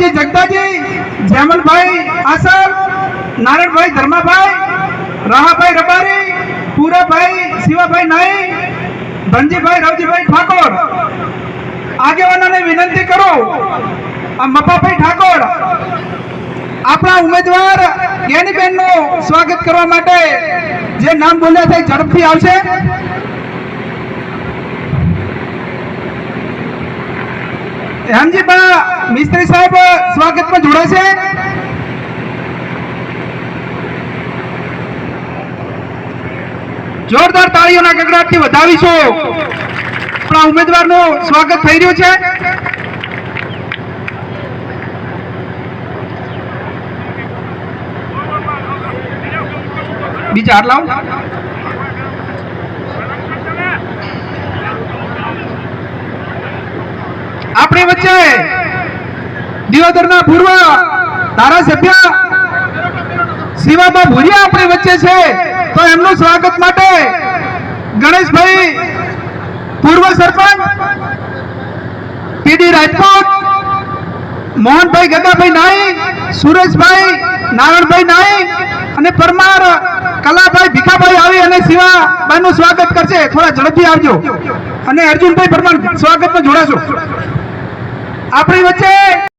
ગોવિંદજી જગદાજી, જેમલભાઈ આસર, નારાયણભાઈ ધર્માભાઈ, રાહાભાઈ રબારી, પૂરાભાઈ શિવાભાઈ નાઈ ધનજીભાઈ રવજીભાઈ ઠાકોર. આગેવાનોને વિનંતી કરું, આ મપાભાઈ ઠાકોર, આપણા ઉમેદવાર જ્ઞાનીબેનનું સ્વાગત કરવા માટે જે નામ બોલ્યા છે, ઝડપથી આવશે. હેમજીબા મિસ્ત્રી સાહેબ, સ્વાગતમાં જોડાશે જોરદાર તાળીઓના ગગડાટથી વધાવીશું. આપણા ઉમેદવારનું સ્વાગત થઈ રહ્યું છે. બીજા હાથ આપણી વચ્ચે દિયોદરના પૂર્વ ધારાસભ્ય શિવાબા ભુરિયા આપણી વચ્ચે છે. તો એમનું સ્વાગત માટે ગણેશભાઈ પૂર્વ સરપંચ પીડી રાજપૂત, મોહનભાઈ ગગાભાઈ નાઈ, સુરેશભાઈ નારાયણભાઈ નાઈ અને પરમાર કલાભાઈ ભીખાભાઈ આવી અને શિવાબાઈનું સ્વાગત કરશે. થોડા ઝડપથી આવજો. અને અર્જુનભાઈ પરમાર સ્વાગતમાં જોડાશો. આપણી વચ્ચે